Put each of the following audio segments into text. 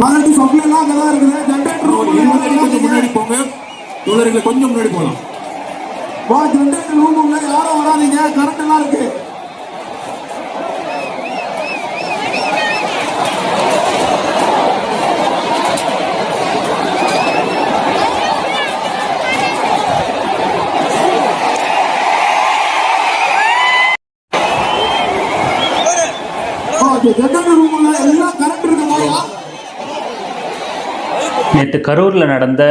பதினெட்டு சொப்பல் எல்லாம் அங்கதான் இருக்குது. ஜென்ரேட்டர் கொஞ்சம் முன்னாடி போங்க. தோழர்களை கொஞ்சம் முன்னாடி போகலாம் வா ஜென்ரேட்டர் ரூம் உள்ள யாரும் வராதீங்க. கரண்ட் எல்லாம் இருக்கு. ஜென்ரேட்டர் ரூம் உள்ள எல்லாம் கரண்ட் இருக்கு? போயா நேற்று கரூரில் நடந்த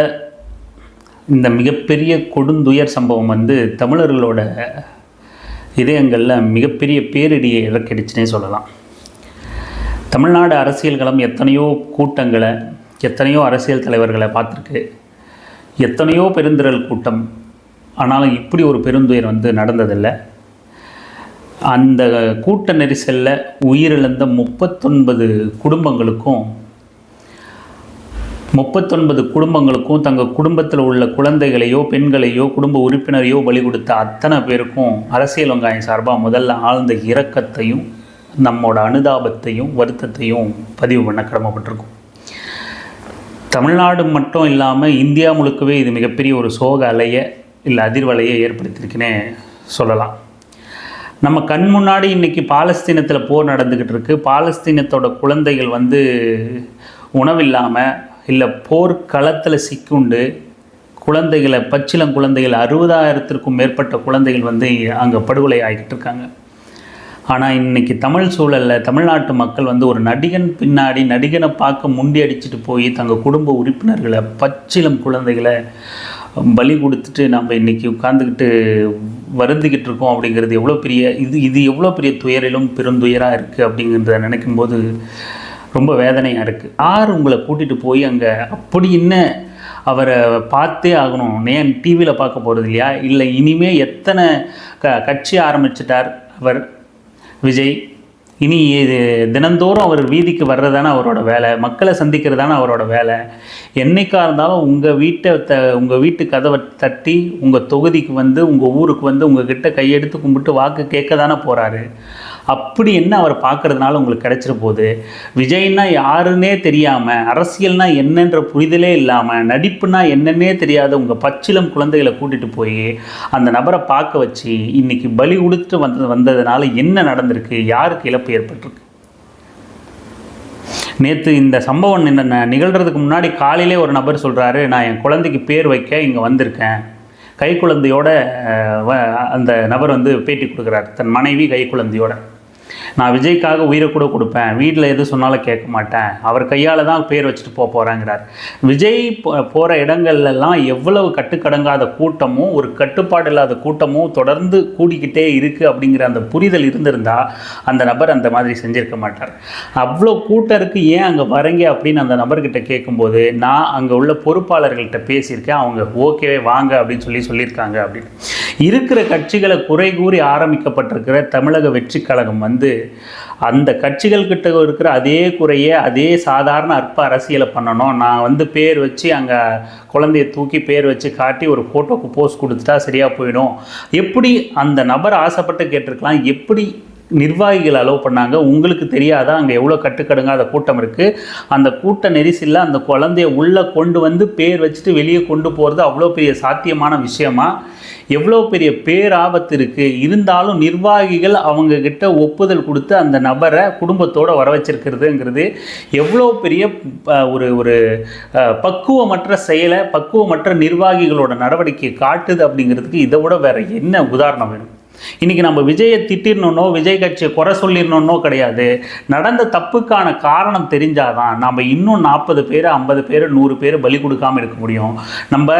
இந்த மிகப்பெரிய கொடுந்துயர் சம்பவம் வந்து தமிழர்களோட இதயங்களில் மிகப்பெரிய பேரிடியை இறக்கிடுச்சுனே சொல்லலாம். தமிழ்நாடு அரசியல் களம் எத்தனையோ கூட்டங்களை எத்தனையோ அரசியல் தலைவர்களை பார்த்துருக்கு. எத்தனையோ பெருந்திரல் கூட்டம் ஆனாலும் இப்படி ஒரு பெருந்துயர் வந்து நடந்ததில்லை. அந்த கூட்ட நெரிசலில் உயிரிழந்த முப்பத்தொன்பது குடும்பங்களுக்கும் முப்பத்தொன்பது குடும்பங்களுக்கும் தங்கள் குடும்பத்தில் உள்ள குழந்தைகளையோ பெண்களையோ குடும்ப உறுப்பினரையோ பலி கொடுத்த அத்தனை பேருக்கும் அரசியல் வெங்காயம் சார்பாக முதல்ல ஆழ்ந்த இரக்கத்தையும் நம்மோட அனுதாபத்தையும் வருத்தத்தையும் பதிவு பண்ண கடமைப்பட்டிருக்கும். தமிழ்நாடு மட்டும் இல்லாமல் இந்தியா முழுக்கவே இது மிகப்பெரிய ஒரு சோக அலையை இல்லை அதிர்வலையை ஏற்படுத்தியிருக்குன்னே சொல்லலாம். நம்ம கண் முன்னாடி இன்னைக்கு பாலஸ்தீனத்தில் போர் நடந்துக்கிட்டு இருக்குது பாலஸ்தீனத்தோட குழந்தைகள் வந்து உணவில்லாமல் இல்லை போர்க்களத்தில் சிக்குண்டு குழந்தைகளை பச்சிளம் குழந்தைகள் அறுபதாயிரத்திற்கும் மேற்பட்ட குழந்தைகள் வந்து அங்கே படுகொலை ஆகிட்டு இருக்காங்க. ஆனால் இன்னைக்கு தமிழ் சூழலில் தமிழ்நாட்டு மக்கள் வந்து ஒரு நடிகன் பின்னாடி நடிகனை பார்க்க முண்டி அடிச்சுட்டு போய் தங்கள் குடும்ப உறுப்பினர்களை பச்சிளம் குழந்தைகளை பலி கொடுத்துட்டு நம்ம இன்றைக்கி உட்காந்துக்கிட்டு வருந்திக்கிட்டு இருக்கோம் அப்படிங்கிறது எவ்வளோ பெரிய இது இது எவ்வளோ பெரிய துயரிலும் பெருந்துயராக இருக்குது அப்படிங்கிறத நினைக்கும்போது ரொம்ப வேதனையாக இருக்குது யார் உங்களை கூட்டிகிட்டு போய் அங்கே அப்படி என்ன அவரை பார்த்தே ஆகணும்? ஏன் டிவியில் பார்க்க போகிறது இல்லையா? இல்லை இனிமேல் எத்தனை க கட்சி ஆரம்பிச்சிட்டார் அவர்? விஜய் இனி இது தினந்தோறும் அவர் வீதிக்கு வர்றதானே அவரோட வேலை? மக்களை சந்திக்கிறது தானே அவரோட வேலை? என்றைக்கா இருந்தாலும் உங்கள் வீட்டை த உங்கள் வீட்டு கதவை தட்டி உங்கள் தொகுதிக்கு வந்து உங்கள் ஊருக்கு வந்து உங்கள் கிட்ட கையெடுத்து கும்பிட்டு வாக்கு கேட்க தானே போகிறாரு அப்படி என்ன அவர் பார்க்கறதுனால உங்களுக்கு கிடைச்சிட போகுது விஜய்னா யாருன்னே தெரியாமல் அரசியல்னா என்னன்ற புரிதலே இல்லாமல் நடிப்புனா என்னன்னே தெரியாத உங்கள் பச்சிலம் குழந்தைகளை கூட்டிகிட்டு போய் அந்த நபரை பார்க்க வச்சு இன்னைக்கு பலி கொடுத்துட்டு வந்தது வந்ததுனால என்ன நடந்திருக்கு? யாருக்கு இழப்பு ஏற்பட்டிருக்கு? நேற்று இந்த சம்பவம் என்ன நிகழ்கிறதுக்கு முன்னாடி காலையிலே ஒரு நபர் சொல்கிறாரு நான் என் குழந்தைக்கு பேர் வைக்க இங்கே வந்திருக்கேன். கை குழந்தையோட வ- அந்த நபர் வந்து பேட்டி கொடுக்குறாரு. தன் மனைவி கை குழந்தையோட. நான் விஜய்க்காக உயிரை கூட கொடுப்பேன். வீட்டில் எது சொன்னாலும் கேட்க மாட்டேன். அவர் கையால் தான் பேர் வச்சுட்டு போக போகிறாங்கிறார் விஜய் போகிற இடங்கள்லாம் எவ்வளவு கட்டுக்கடங்காத கூட்டமும் ஒரு கட்டுப்பாடு இல்லாத கூட்டமும் தொடர்ந்து கூடிக்கிட்டே இருக்குது அப்படிங்கிற அந்த புரிதல் இருந்திருந்தால் அந்த நபர் அந்த மாதிரி செஞ்சிருக்க மாட்டார். அவ்வளோ கூட்டம் இருக்குது ஏன் அங்கே வரங்க அப்படின்னு அந்த நபர்கிட்ட கேட்கும்போது நான் அங்கே உள்ள பொறுப்பாளர்கள்ட்ட பேசியிருக்கேன் அவங்க ஓகேவே வாங்க அப்படின்னு சொல்லி சொல்லியிருக்காங்க அப்படின்னு. இருக்கிற கட்சிகளை குறை கூறி ஆரம்பிக்கப்பட்டிருக்கிற தமிழக வெற்றி கழகம் வந்து அந்த கட்சிகள் கிட்ட இருக்கிற அதே குறைய அதே சாதாரண அற்ப அரசியலை பண்ணணும். நான் வந்து பேர் வச்சு அங்கே குழந்தைய தூக்கி பேர் வச்சு காட்டி ஒரு ஃபோட்டோக்கு போஸ்ட் கொடுத்துட்டா சரியாக போயிடும். எப்படி அந்த நபர் ஆசைப்பட்டு கேட்டிருக்கலாம் எப்படி நிர்வாகிகள் அலோவ் பண்ணாங்க. உங்களுக்கு தெரியாதா? அங்கே எவ்வளோ கட்டுக்கடுங்காத கூட்டம் இருக்குது அந்த கூட்ட நெரிசலில் அந்த குழந்தைய உள்ளே கொண்டு வந்து பேர் வச்சுட்டு வெளியே கொண்டு போகிறது அவ்வளோ பெரிய சாத்தியமான விஷயமா? எவ்வளோ பெரிய பேராபத்து இருக்குது இருந்தாலும் நிர்வாகிகள் அவங்கக்கிட்ட ஒப்புதல் கொடுத்து அந்த நபரை குடும்பத்தோடு வர வச்சிருக்கிறதுங்கிறது எவ்வளோ பெரிய ஒரு ஒரு பக்குவமற்ற செயலை பக்குவமற்ற நிர்வாகிகளோட நடவடிக்கையை காட்டுது அப்படிங்கிறதுக்கு இதை விட வேற என்ன உதாரணம் வேணும்? இன்றைக்கி நம்ம விஜயை திட்டிடணுன்னோ விஜய் கட்சியை குறை சொல்லிடணுன்னோ கிடையாது. நடந்த தப்புக்கான காரணம் தெரிஞ்சாதான் நம்ம இன்னும் நாற்பது பேர் ஐம்பது பேர் நூறு பேர் பலி கொடுக்காம இருக்க முடியும். நம்ம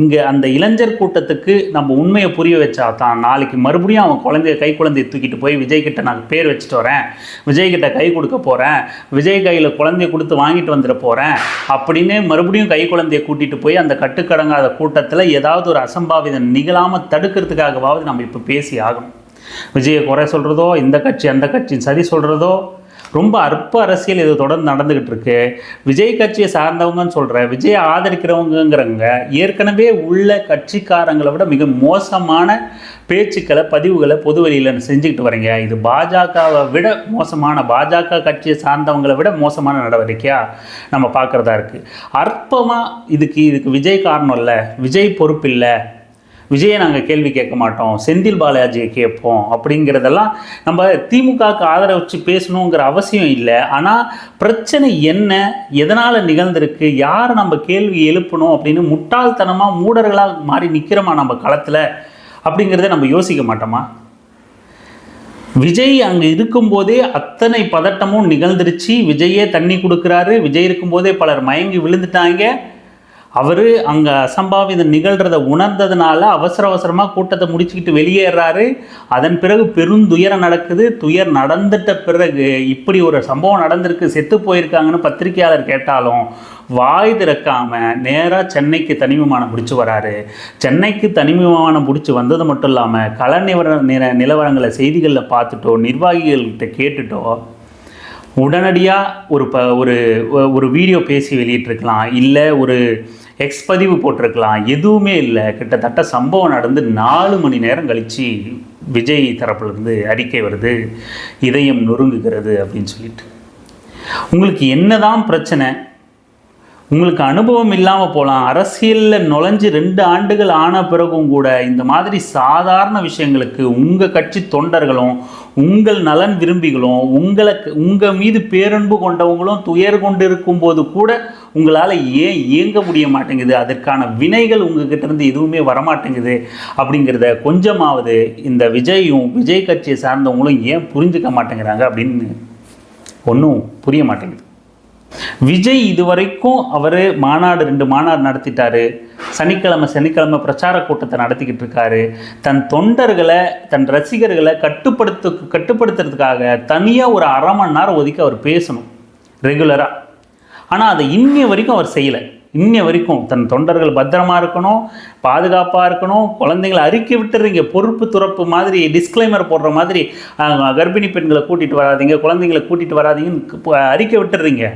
இங்கே அந்த இளைஞர் கூட்டத்துக்கு நம்ம உண்மையை புரிய வச்சா தான். நாளைக்கு மறுபடியும் அவன் குழந்தைய கை குழந்தைய தூக்கிட்டு போய் விஜய்கிட்ட நான் பேர் வச்சுட்டு வரேன். விஜய்கிட்ட கை கொடுக்க போகிறேன் விஜய் கையில் குழந்தைய கொடுத்து வாங்கிட்டு வந்துட போகிறேன் அப்படின்னு மறுபடியும் கை குழந்தைய கூட்டிகிட்டு போய் அந்த கட்டுக்கடங்காத கூட்டத்தில் ஏதாவது ஒரு அசம்பாவிதம் நிகழாமல் தடுக்கிறதுக்காகவாவது நம்ம இப்போ பேசி ஆகணும். விஜயை குறை சொல்கிறதோ இந்த கட்சி அந்த கட்சி சரி சொல்கிறதோ ரொம்ப அற்ப அரசியல் இது தொடர்ந்து நடந்துக்கிட்டு இருக்கு. விஜய் கட்சியை சார்ந்தவங்கன்னு சொல்கிற விஜய் ஆதரிக்கிறவங்கங்கிறவங்க ஏற்கனவே உள்ள கட்சிக்காரங்களை விட மிக மோசமான பேச்சுக்களை பதிவுகளை பொது வெளியில் செஞ்சுக்கிட்டு வரீங்க. இது பாஜகவை விட மோசமான பாஜக கட்சியை சார்ந்தவங்களை விட மோசமான நடவடிக்கையாக நம்ம பார்க்குறதா இருக்குது அற்பமாக இதுக்கு இதுக்கு விஜய் காரணம் இல்லை. விஜய் பொறுப்பு இல்லை விஜயை நாங்கள் கேள்வி கேட்க மாட்டோம். செந்தில் பாலாஜியை கேட்போம். அப்படிங்கிறதெல்லாம் நம்ம திமுகவுக்கு ஆதரவு பேசணுங்கிற அவசியம் இல்லை. ஆனால் பிரச்சனை என்ன? எதனால் நிகழ்ந்திருக்கு? யார் நம்ம கேள்வி எழுப்பணும்? அப்படின்னு முட்டாள்தனமாக மூடர்களாக மாறி நிற்கிறோமா நம்ம களத்தில்? அப்படிங்கிறத நம்ம யோசிக்க மாட்டோமா? விஜய் அங்கே இருக்கும்போதே அத்தனை பதட்டமும் நிகழ்ந்துருச்சு. விஜயே தண்ணி கொடுக்குறாரு. விஜய் இருக்கும்போதே பலர் மயங்கி விழுந்துட்டாங்க. அவர் அங்கே அசம்பாவிதம் நிகழ்கிறத உணர்ந்ததுனால அவசர அவசரமாக கூட்டத்தை முடிச்சுக்கிட்டு வெளியேறாரு. அதன் பிறகு பெருந்துயரம் நடக்குது. துயர் நடந்துட்ட பிறகு இப்படி ஒரு சம்பவம் நடந்திருக்கு. செத்து போயிருக்காங்கன்னு பத்திரிகையாளர் கேட்டாலும் வாய் திறக்காம நேராக சென்னைக்கு தனி விமானம் பிடிச்சி வராரு. சென்னைக்கு தனி விமானம் பிடிச்சி வந்தது மட்டும் இல்லாமல் கள நிவர நில நிலவரங்களை செய்திகளில் பார்த்துட்டோ நிர்வாகிகள்கிட்ட கேட்டுட்டோ உடனடியாக ஒரு ப ஒரு ஒரு வீடியோ பேசி வெளியிட்டிருக்கலாம் இல்லை ஒரு எக்ஸ் பதிவு போட்டிருக்கலாம் எதுவுமே இல்லை. கிட்டத்தட்ட சம்பவம் நடந்து நாலு மணி நேரம் கழித்து விஜய் தரப்புலேருந்து அறிக்கை வருது இதயம் நொறுங்குகிறது அப்படின்னு சொல்லிட்டு. உங்களுக்கு என்னதான் பிரச்சனை உங்களுக்கு அனுபவம் இல்லாமல் போகலாம் அரசியலில் நுழைஞ்சு ரெண்டு ஆண்டுகள் ஆன பிறகும் கூட இந்த மாதிரி சாதாரண விஷயங்களுக்கு உங்கள் கட்சி தொண்டர்களும் உங்கள் நலன் விரும்பிகளும் உங்களை உங்கள் மீது பேரன்பு கொண்டவங்களும் துயர் கொண்டு இருக்கும்போது கூட உங்களால் ஏன் இயங்க முடிய மாட்டேங்குது? அதற்கான வினைகள் உங்ககிட்டருந்து எதுவுமே வரமாட்டேங்குது அப்படிங்கிறத கொஞ்சமாவது இந்த விஜயும் விஜய் கட்சியை சார்ந்தவங்களும் ஏன் புரிஞ்சுக்க மாட்டேங்கிறாங்க அப்படின்னு ஒன்றும் புரிய மாட்டேங்குது. விஜய் இதுவரைக்கும் அவர் மாநாடு ரெண்டு மாநாடு நடத்திட்டாரு. சனிக்கிழமை சனிக்கிழமை பிரச்சார கூட்டத்தை நடத்திக்கிட்டு இருக்காரு. தன் தொண்டர்களை தன் ரசிகர்களை கட்டுப்படுத்த கட்டுப்படுத்துறதுக்காக தனியாக ஒரு அரை மணி நேரம் ஒதுக்கி அவர் பேசணும் ரெகுலராக ஆனால் அதை இன்னிய வரைக்கும் அவர் செய்யலை. இன்னி வரைக்கும் தன் தொண்டர்கள் பத்திரமா இருக்கணும் பாதுகாப்பாக இருக்கணும் குழந்தைங்களை அறிக்கை விட்டுறீங்க பொறுப்பு துறப்பு மாதிரி டிஸ்க்ளைமர் போடுற மாதிரி கர்ப்பிணி பெண்களை கூட்டிகிட்டு வராதீங்க குழந்தைங்களை கூட்டிகிட்டு வராதிங்கன்னு அறிக்கை விட்டுறீங்க.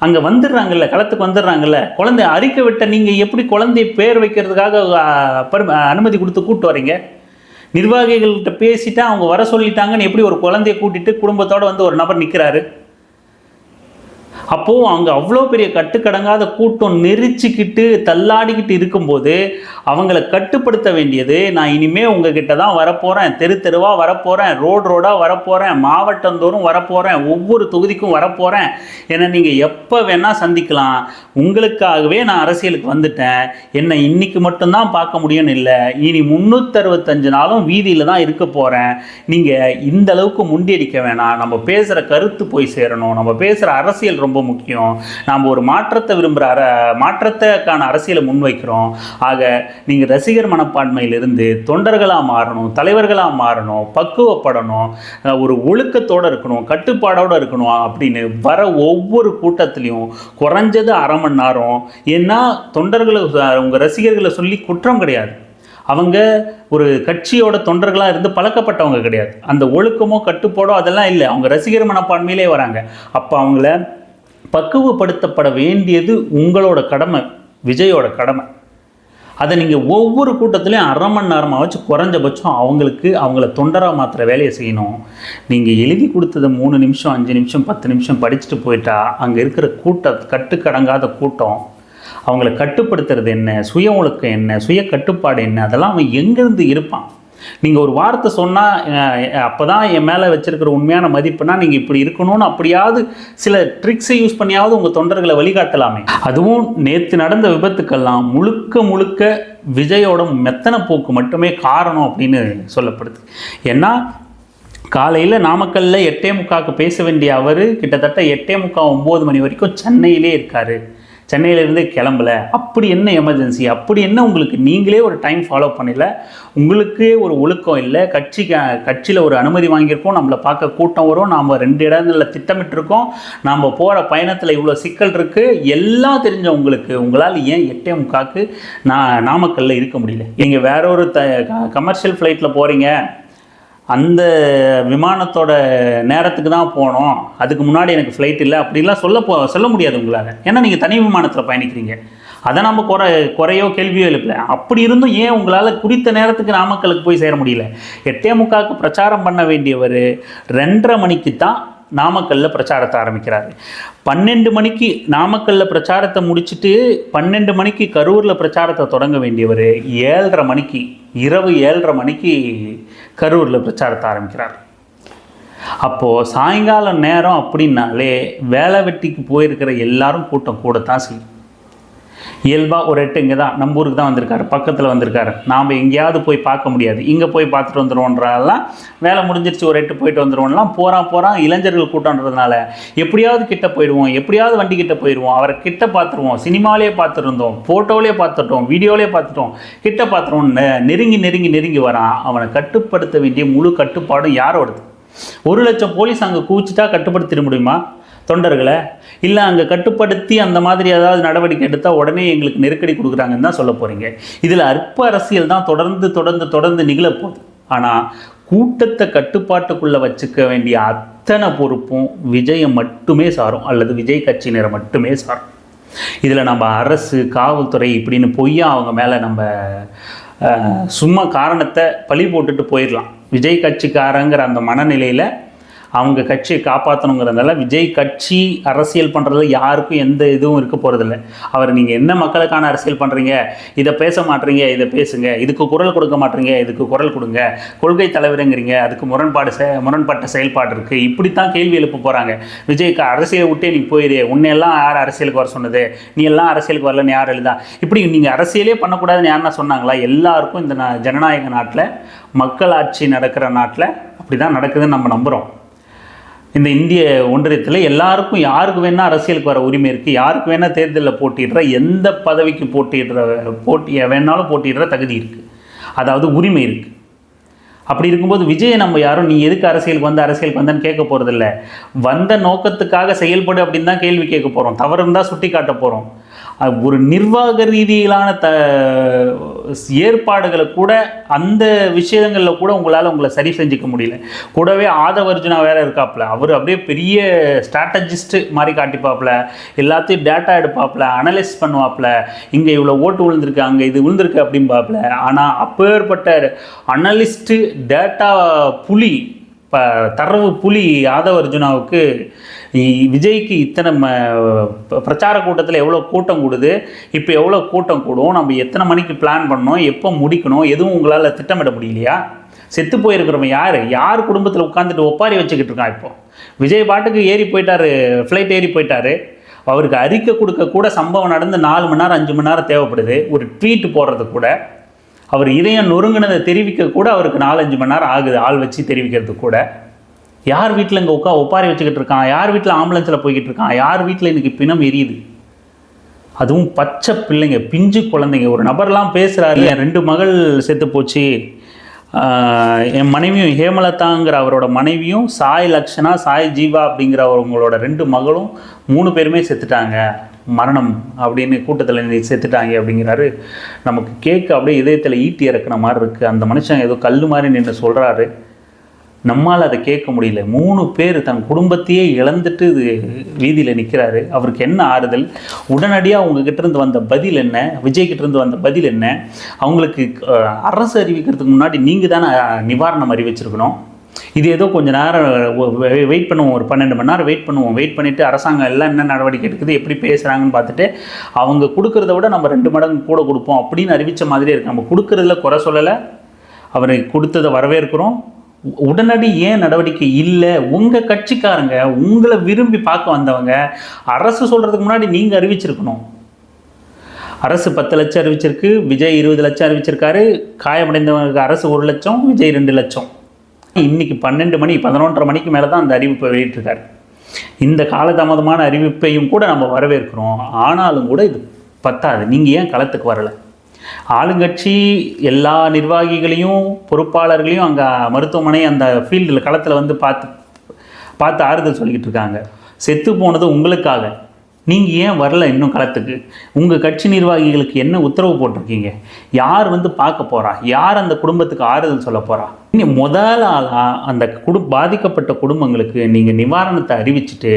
அங்கே வந்துடுறாங்கல்ல களத்துக்கு வந்துடுறாங்கல்ல குழந்தை அறிக்கை விட்ட நீங்கள் எப்படி குழந்தைய பேர் வைக்கிறதுக்காக அனுமதி கொடுத்து கூப்பிட்டு வரீங்க? நிர்வாகிகள்கிட்ட பேசிட்டு அவங்க வர சொல்லிட்டாங்கன்னு எப்படி ஒரு குழந்தைய கூட்டிட்டு குடும்பத்தோடு வந்து ஒரு நபர் நிற்கிறாரு அப்போது அங்கே அவ்வளோ பெரிய கட்டுக்கடங்காத கூட்டம் நெரிச்சிக்கிட்டு தள்ளாடிக்கிட்டு இருக்கும்போது அவங்கள கட்டுப்படுத்த வேண்டியது நான் இனிமேல் உங்ககிட்ட தான் வரப்போகிறேன் தெரு தெருவாக வரப்போகிறேன் ரோடு ரோடாக வரப்போகிறேன் மாவட்டந்தோறும் வரப்போகிறேன் ஒவ்வொரு தொகுதிக்கும் வரப்போகிறேன் என்னை நீங்கள் எப்போ வேணால் சந்திக்கலாம். உங்களுக்காகவே நான் அரசியலுக்கு வந்துட்டேன். என்னை இன்னைக்கு மட்டும்தான் பார்க்க முடியும்னு இல்லை. இனி முந்நூற்றறுபத்தஞ்சு நாளும் வீதியில் தான் இருக்க போகிறேன் நீங்கள் இந்த அளவுக்கு முண்டியடிக்க வேணாம். நம்ம பேசுகிற கருத்து போய் சேரணும். நம்ம பேசுகிற அரசியல் ரொம்ப முக்கியம். நாம் ஒரு மாற்றத்தை விரும்புகிற அர மாற்றத்துக்கான அரசியலை முன்வைக்கிறோம். ஆக நீங்கள் ரசிகர் மனப்பான்மையிலிருந்து தொண்டர்களாக மாறணும் தலைவர்களாக மாறணும் பக்குவப்படணும் ஒரு ஒழுக்கத்தோடு இருக்கணும் கட்டுப்பாடோடு இருக்கணும் அப்படின்னு வர ஒவ்வொரு கூட்டத்திலையும் குறைஞ்சது அரை மணி நேரம். ஏன்னா தொண்டர்களை உங்கள் ரசிகர்களை சொல்லி குற்றம் கிடையாது. அவங்க ஒரு கட்சியோட தொண்டர்களாக இருந்து பழக்கப்பட்டவங்க கிடையாது. அந்த ஒழுக்கமோ கட்டுப்பாடோ அதெல்லாம் இல்லை. அவங்க ரசிகர் மனப்பான்மையிலே வராங்க. அப்போ அவங்கள பக்குவப்படுத்தப்பட வேண்டியது உங்களோட கடமை விஜயோட கடமை. அதை நீங்கள் ஒவ்வொரு கூட்டத்துலேயும் அரை மணி நேரமாக வச்சு குறைஞ்சபட்சம் அவங்களுக்கு அவங்கள தொண்டராக மாத்திர வேலையை செய்யணும். நீங்கள் எழுதி கொடுத்ததை மூணு நிமிஷம் அஞ்சு நிமிஷம் பத்து நிமிஷம் படிச்சுட்டு போயிட்டா அங்கே இருக்கிற கூட்ட கட்டுக்கடங்காத கூட்டம் அவங்கள கட்டுப்படுத்துறது என்ன சுய ஒழுக்கம் என்ன சுய கட்டுப்பாடு என்ன அதெல்லாம் அவன் எங்கேருந்து இருப்பான்? நீங்கள் ஒரு வார்த்தை சொன்னால் அப்போ தான் என் மேலே வச்சுருக்கிற உண்மையான மதிப்புனா நீங்கள் இப்படி இருக்கணும்னு அப்படியாவது சில ட்ரிக்ஸை யூஸ் பண்ணியாவது உங்கள் தொண்டர்களை வழிகாட்டலாமே. அதுவும் நேற்று நடந்த விபத்துக்கெல்லாம் முழுக்க முழுக்க விஜயோட மெத்தனை போக்கு மட்டுமே காரணம் அப்படின்னு சொல்லப்படுது. ஏன்னா காலையில் நாமக்கல்லில் எட்டே முக்காவுக்கு பேச வேண்டிய அவர் கிட்டத்தட்ட எட்டே முக்கா ஒம்பது மணி வரைக்கும் சென்னையிலே இருக்கார். சென்னையிலேருந்து கிளம்பல. அப்படி என்ன எமர்ஜென்சி அப்படி என்ன உங்களுக்கு? நீங்களே ஒரு டைம் ஃபாலோ பண்ணல. உங்களுக்கே ஒரு ஒழுக்கம் இல்லை. கட்சி கட்சியில் ஒரு அனுமதி வாங்கியிருக்கோம். நம்மளை பார்க்க கூட்டம் வரும். நாம் ரெண்டு இடங்களில் திட்டமிட்டிருக்கோம். நாம் போகிற பயணத்தில் இவ்வளோ சிக்கல் இருக்குது எல்லாம் தெரிஞ்ச உங்களுக்கு. உங்களால் ஏன் எட்டே முக்காக்கு நான் நாமக்கல்லில் இருக்க முடியல? நீங்கள் வேற ஒரு த கமர்ஷியல் ஃப்ளைட்டில் போகிறீங்க அந்த விமானத்தோட நேரத்துக்கு தான் போனோம். அதுக்கு முன்னாடி எனக்கு ஃப்ளைட் இல்லை. அப்படிலாம் சொல்ல போ சொல்ல முடியாது உங்களால். ஏன்னா நீங்கள் தனி விமானத்தில் பயணிக்கிறீங்க. அதை நம்ம குறை குறையோ கேள்வியோ எழுப்பல. அப்படி இருந்தும் ஏன் உங்களால் குறித்த நேரத்துக்கு நாமக்கலுக்கு போய் சேர முடியல? எட்டே முக்காவுக்கு பிரச்சாரம் பண்ண வேண்டியவர் ரெண்டரை மணிக்கு தான் நாமக்கல்லில் பிரச்சாரத்தை ஆரம்பிக்கிறாரு. பன்னெண்டு மணிக்கு நாமக்கல்லில் பிரச்சாரத்தை முடிச்சுட்டு பன்னெண்டு மணிக்கு கரூரில் பிரச்சாரத்தை தொடங்க வேண்டியவர் ஏழரை மணிக்கு இரவு ஏழரை மணிக்கு கரூரில் பிரச்சாரத்தை ஆரம்பிக்கிறார். அப்போது சாயங்காலம் நேரம் அப்படின்னாலே வேலை வெட்டிக்கு போயிருக்கிற எல்லாரும் கூட்டம் கூடத்தான் செய்யும். இயல்பாக ஒரு எட்டு இங்கே தான் நம்ம ஊருக்கு தான் வந்திருக்காரு பக்கத்தில் வந்திருக்காரு. நாம் எங்கேயாவது போய் பார்க்க முடியாது. இங்கே போய் பார்த்துட்டு வந்துடுவோன்றதெல்லாம் வேலை முடிஞ்சிருச்சு ஒரு எட்டு போயிட்டு வந்துடுவோம்லாம் போகிறான் போகிறான் இளைஞர்கள் கூட்டம்ன்றதுனால. எப்படியாவது கிட்ட போயிடுவோம் எப்படியாவது வண்டி கிட்ட போயிடுவோம் அவரை கிட்ட பார்த்துருவோம் சினிமாவிலே பார்த்துருந்தோம் ஃபோட்டோவிலே பார்த்துட்டோம் வீடியோவிலே பார்த்துட்டோம் கிட்ட பார்த்துருவோம் நெ- நெருங்கி நெருங்கி நெருங்கி வரான். அவனை கட்டுப்படுத்த வேண்டிய முழு கட்டுப்பாடும் யாரோடது? ஒரு லட்சம் போலீஸ் அங்கே கூச்சிட்டா கட்டுப்படுத்திட முடியுமா? தொண்டர்களை இல்லை அங்கே கட்டுப்படுத்தி அந்த மாதிரி ஏதாவது நடவடிக்கை எடுத்தால் உடனே எங்களுக்கு நெருக்கடி கொடுக்குறாங்கன்னு தான் சொல்ல போகிறீங்க இதில் அற்ப அரசியல் தான் தொடர்ந்து தொடர்ந்து தொடர்ந்து நிகழப்போகுது ஆனால் கூட்டத்தை கட்டுப்பாட்டுக்குள்ளே வச்சுக்க வேண்டிய அத்தனை பொறுப்பும் விஜயை மட்டுமே சாரும் அல்லது விஜய் கட்சியினரை மட்டுமே சாரும். இதில் நம்ம அரசு காவல்துறை இப்படின்னு பொய்யா அவங்க மேலே நம்ம சும்மா காரணத்தை பழி போட்டுட்டு போயிடலாம். விஜய் கட்சிக்காரங்கிற அந்த மனநிலையில் அவங்க கட்சியை காப்பாற்றணுங்கிறதால விஜய் கட்சி அரசியல் பண்ணுறதுல யாருக்கும் எந்த இதுவும் இருக்க போகிறதில்ல அவர் நீங்கள் என்ன மக்களுக்கான அரசியல் பண்ணுறீங்க இதை பேச மாட்டீங்க இதை பேசுங்க. இதுக்கு குரல் கொடுக்க மாட்டீங்க இதுக்கு குரல் கொடுங்க. கொள்கை தலைவருங்கிறீங்க அதுக்கு முரண்பாடு செ முரண்பட்ட செயல்பாடு இருக்குது இப்படித்தான் கேள்வி எழுப்ப போகிறாங்க விஜய்க்கு அரசியலை விட்டே நீ போயிரு. உன்னையெல்லாம் யார் அரசியலுக்கு வர சொன்னது? நீ எல்லாம் அரசியலுக்கு வரலன்னு யார் எழுதா? இப்படி நீங்கள் அரசியலே பண்ணக்கூடாதுன்னு யாருன்னா சொன்னாங்களா? எல்லாருக்கும் இந்த நா- ஜனநாயக நாட்டில் மக்களாட்சி நடக்கிற நாட்டில் அப்படி தான் நடக்குதுன்னு நம்ம நம்புகிறோம் இந்த இந்திய ஒன்றியத்தில் எல்லாருக்கும் யாருக்கு வேணால் அரசியலுக்கு வர உரிமை இருக்குது யாருக்கு வேணால் தேர்தலில் போட்டிடுற எந்த பதவிக்கு போட்டிடுற போட்டி வேணாலும் போட்டிடுற தகுதி இருக்குது அதாவது உரிமை இருக்குது அப்படி இருக்கும்போது விஜயை நம்ம யாரும் நீ எதுக்கு அரசியலுக்கு வந்த அரசியலுக்கு வந்தேன்னு கேட்க போகிறதில்ல வந்த நோக்கத்துக்காக செயல்படு அப்படின்னு தான் கேள்வி கேட்க போகிறோம் தவறு இருந்தால் சுட்டி காட்ட போகிறோம் ஒரு நிர்வாக ரீதியிலான த ஏற்பாடுகளை கூட அந்த விஷயங்களில் கூட உங்களால் உங்களை சரி செஞ்சுக்க முடியல. கூடவே ஆதவர்ஜுனா வேற இருக்காப்புல. அவர் அப்படியே பெரிய ஸ்ட்ராட்டஜிஸ்ட்டு மாதிரி காட்டிப்பாப்புல. எல்லாத்தையும் டேட்டா எடுப்பாப்புல அனலைஸ் பண்ணுவாப்புல. இங்கே இவ்வளோ ஓட்டு விழுந்திருக்கு அங்கே இது விழுந்திருக்கு அப்படிம்பாப்புல. ஆனால் அப்பேற்பட்ட அனலிஸ்ட்டு டேட்டா புலி இப்போ தரவு புலி ஆதவர்ஜுனாவுக்கு விஜய்க்கு இத்தனை ம பிரச்சார கூட்டத்தில் எவ்வளோ கூட்டம் கூடுது? இப்போ எவ்வளோ கூட்டம் கூடும்? நம்ம எத்தனை மணிக்கு பிளான் பண்ணோம் எப்போ முடிக்கணும்? எதுவும் உங்களால் திட்டமிட முடியலையா? செத்து போயிருக்கிறவன் யார்? யார் குடும்பத்தில் உட்காந்துட்டு ஒப்பாரி வச்சுக்கிட்டு இருக்கான் இப்போ? விஜய் பாட்டுக்கு ஏறி போயிட்டாரு ஃப்ளைட் ஏறி போயிட்டாரு. அவருக்கு அறிக்கை கொடுக்க கூட சம்பவம் நடந்து நாலு மணி நேரம் அஞ்சு மணி நேரம் தேவைப்படுது. ஒரு ட்வீட் போடுறது கூட. அவர் இதயம் நொறுங்கினதை தெரிவிக்க கூட அவருக்கு நாலஞ்சு மணி நேரம் ஆகுது ஆள் வச்சு தெரிவிக்கிறது கூட. யார் வீட்டில் இங்கே உட்கா ஒப்பாரி வச்சுக்கிட்டு இருக்கான்? யார் வீட்டில் ஆம்புலன்ஸில் போய்கிட்டு இருக்கான்? யார் வீட்டில் இன்னைக்கு பிணம் எரியுது? அதுவும் பச்சை பிள்ளைங்க பிஞ்சு குழந்தைங்க. ஒரு நபர்லாம் பேசுகிறாரு என் ரெண்டு மகள் செத்து போச்சு. என் மனைவியும் ஹேமலதாங்கிற அவரோட மனைவியும் சாய் லக்ஷனா சாய் ஜீவா அப்படிங்கிற அவங்களோட ரெண்டு மகளும் மூணு பேருமே செத்துட்டாங்க. மரணம் அப்படின்னு கூட்டத்தில் இன்னைக்கு செத்துட்டாங்க அப்படிங்கிறாரு. நமக்கு கேட்க அப்படியே இதயத்தில் ஈட்டி இறக்குன மாதிரி இருக்குது அந்த மனுஷன் ஏதோ கல் மாதிரி நின்று சொல்கிறாரு நம்மால் அதை கேட்க முடியல. மூணு பேர் தன் குடும்பத்தையே இழந்துட்டு இது வீதியில் நிற்கிறாரு அவருக்கு என்ன ஆறுதல்? உடனடியாக அவங்கக்கிட்ட இருந்து வந்த பதில் என்ன? விஜய்கிட்ட இருந்து வந்த பதில் என்ன? அவங்களுக்கு அரசு அறிவிக்கிறதுக்கு முன்னாடி நீங்கள் தானே நிவாரணம் அறிவிச்சிருக்கணும். இது ஏதோ கொஞ்ச நேரம் வெயிட் பண்ணுவோம் ஒரு பன்னெண்டு மணி நேரம் வெயிட் பண்ணுவோம். வெயிட் பண்ணிவிட்டு அரசாங்கம் எல்லாம் என்ன நடவடிக்கை எடுக்குது எப்படி பேசுகிறாங்கன்னு பார்த்துட்டு அவங்க கொடுக்குறத விட நம்ம ரெண்டு மடங்கு கூட கொடுப்போம் அப்படின்னு அறிவித்த மாதிரியே இருக்குது நம்ம கொடுக்குறதுல குறை சொல்லலை. அவரை கொடுத்ததை வரவேற்கிறோம். உடனடி ஏன் நடவடிக்கை இல்லை? உங்கள் கட்சிக்காரங்க உங்களை விரும்பி பார்க்க வந்தவங்க அரசு சொல்கிறதுக்கு முன்னாடி நீங்கள் அறிவிச்சிருக்கணும். அரசு பத்து லட்சம் அறிவிச்சிருக்கு விஜய் இருபது லட்சம் அறிவிச்சிருக்காரு காயமடைந்தவங்களுக்கு அரசு ஒரு லட்சம் விஜய் ரெண்டு லட்சம். இன்னைக்கு பன்னெண்டு மணி பதினொன்றரை மணிக்கு மேலே தான் அந்த அறிவிப்பை வெளியிட்டிருக்காரு. இந்த காலதாமதமான அறிவிப்பையும் கூட நம்ம வரவேற்கிறோம். ஆனாலும் கூட இது பத்தாது. நீங்கள் ஏன் களத்துக்கு வரலை? ஆளுங்கட்சி எல்லா நிர்வாகிகளையும் பொறுப்பாளர்களையும் அங்கே மருத்துவமனை அந்த ஃபீல்டில் களத்தில் வந்து பார்த்து பார்த்து ஆறுதல் சொல்லிக்கிட்டு இருக்காங்க. செத்து போனது உங்களுக்காக. நீங்கள் ஏன் வரல இன்னும் களத்துக்கு? உங்கள் கட்சி நிர்வாகிகளுக்கு என்ன உத்தரவு போட்டிருக்கீங்க? யார் வந்து பார்க்க போகிறா யார் அந்த குடும்பத்துக்கு ஆறுதல் சொல்ல போகிறா இனி முதல் ஆளாக அந்த குடு பாதிக்கப்பட்ட குடும்பங்களுக்கு நீங்கள் நிவாரணத்தை அறிவிச்சிட்டு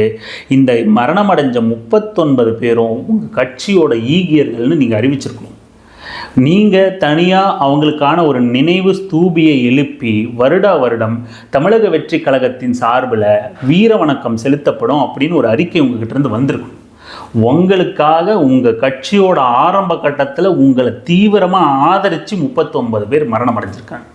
இந்த மரணமடைஞ்ச முப்பத்தொன்பது பேரும் உங்கள் கட்சியோட ஈகியர்கள்னு நீங்கள் அறிவிச்சிருக்கணும். நீங்கள் தனியாக அவங்களுக்கான ஒரு நினைவு ஸ்தூபியை எழுப்பி வருடா வருடம் தமிழக வெற்றி கழகத்தின் சார்பில் வீர வணக்கம் செலுத்தப்படும் அப்படின்னு ஒரு அறிக்கை உங்ககிட்ட இருந்து வந்திருக்கும். உங்களுக்காக உங்கள் கட்சியோட ஆரம்ப கட்டத்தில் உங்களை தீவிரமாக ஆதரித்து முப்பத்தொன்பது பேர் மரணம் அடைஞ்சிருக்காங்க.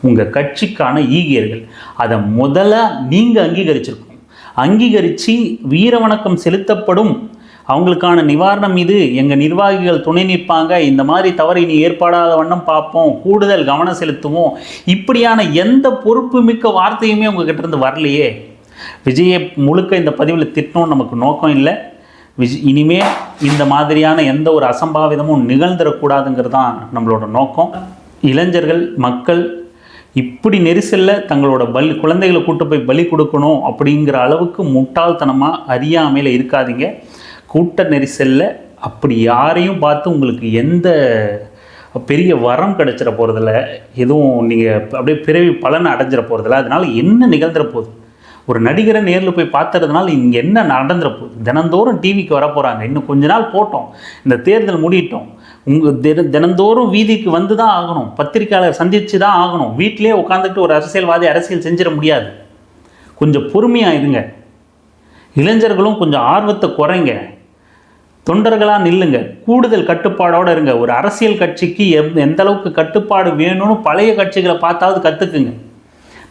உங்கள் கட்சிக்கான ஈகியர்கள் அதை முதல்ல நீங்கள் அங்கீகரிச்சிருக்கணும். அங்கீகரித்து வீர வணக்கம் செலுத்தப்படும் அவங்களுக்கான நிவாரணம் இது. எங்கள் நிர்வாகிகள் துணை நிற்பாங்க. இந்த மாதிரி தவறு இனி ஏற்படாத வண்ணம் பார்ப்போம். கூடுதல் கவனம் செலுத்துவோம். இப்படியான எந்த பொறுப்பு மிக்க வார்த்தையுமே உங்ககிட்ட இருந்து வரலையே. விஜயை முழுக்க இந்த பதிவில் திட்டணும் நமக்கு நோக்கம் இல்லை. விஜ் இனிமே இந்த மாதிரியான எந்த ஒரு அசம்பாவிதமும் நிகழ்ந்துடக்கூடாதுங்கிறது தான் நம்மளோட நோக்கம். இளைஞர்கள் மக்கள் இப்படி நெரிசலில் தங்களோட பலி குழந்தைகளை கூட்டு போய் பலி கொடுக்கணும் அப்படிங்கிற அளவுக்கு முட்டாள்தனமாக அறியாமையில் இருக்காதீங்க. கூட்ட நெரிசலில் அப்படி யாரையும் பார்த்து உங்களுக்கு எந்த பெரிய வரம் கிடைச்சிட போகிறதில்ல எதுவும் நீங்கள் அப்படியே பிறவி பலன் அடைஞ்சிட போகிறதில்ல அதனால் என்ன நிகழ்ந்துட போகுது? ஒரு நடிகரை நேரில் போய் பார்த்துறதுனால இங்கே என்ன நடந்துட போகுது? தினந்தோறும் டிவிக்கு வர போகிறாங்க இன்னும் கொஞ்ச நாள் போட்டோம். இந்த தேர்தல் முடியட்டும். உங்கள் தின தினந்தோறும் வீதிக்கு வந்து தான் ஆகணும். பத்திரிக்கையாளர் சந்தித்து தான் ஆகணும். வீட்டிலே உட்காந்துட்டு ஒரு அரசியல்வாதி அரசியல் செஞ்சிட முடியாது. கொஞ்சம் பொறுமையாக இருங்க. இளைஞர்களும் கொஞ்சம் ஆர்வத்தை குறைங்க. தொண்டர்களாக நில்லுங்க. கூடுதல் கட்டுப்பாடோடு இருங்க. ஒரு அரசியல் கட்சிக்கு எந் எந்த அளவுக்கு கட்டுப்பாடு வேணும்னு பழைய கட்சிகளை பார்த்தாவது கற்றுக்குங்க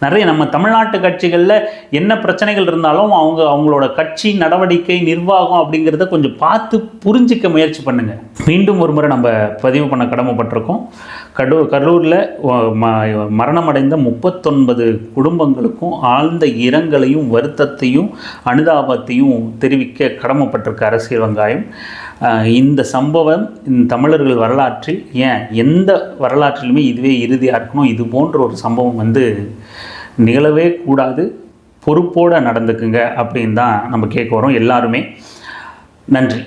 நிறைய நம்ம தமிழ்நாட்டு கட்சிகளில் என்ன பிரச்சனைகள் இருந்தாலும் அவங்க அவங்களோட கட்சி நடவடிக்கை நிர்வாகம் அப்படிங்கிறத கொஞ்சம் பார்த்து புரிஞ்சிக்க முயற்சி பண்ணுங்க. மீண்டும் ஒரு முறை நம்ம பதிவு பண்ண கடமைப்பட்டிருக்கோம். கடூர் கரூரில் மரணமடைந்த முப்பத்தொன்பது குடும்பங்களுக்கும் ஆழ்ந்த இரங்கலையும் வருத்தத்தையும் அனுதாபத்தையும் தெரிவிக்க கடமைப்பட்டிருக்க அரசியல் வெங்காயம். இந்த சம்பவம் இந்த தமிழர்கள் வரலாற்றில் ஏன் எந்த வரலாற்றிலுமே இதுவே இறுதியாக இருக்கணும்? இது போன்ற ஒரு சம்பவம் வந்து நிகழவே கூடாது. பொறுப்போடு நடந்துக்குங்க அப்படின்னு தான் நம்ம கேட்க வரோம். எல்லாருமே நன்றி.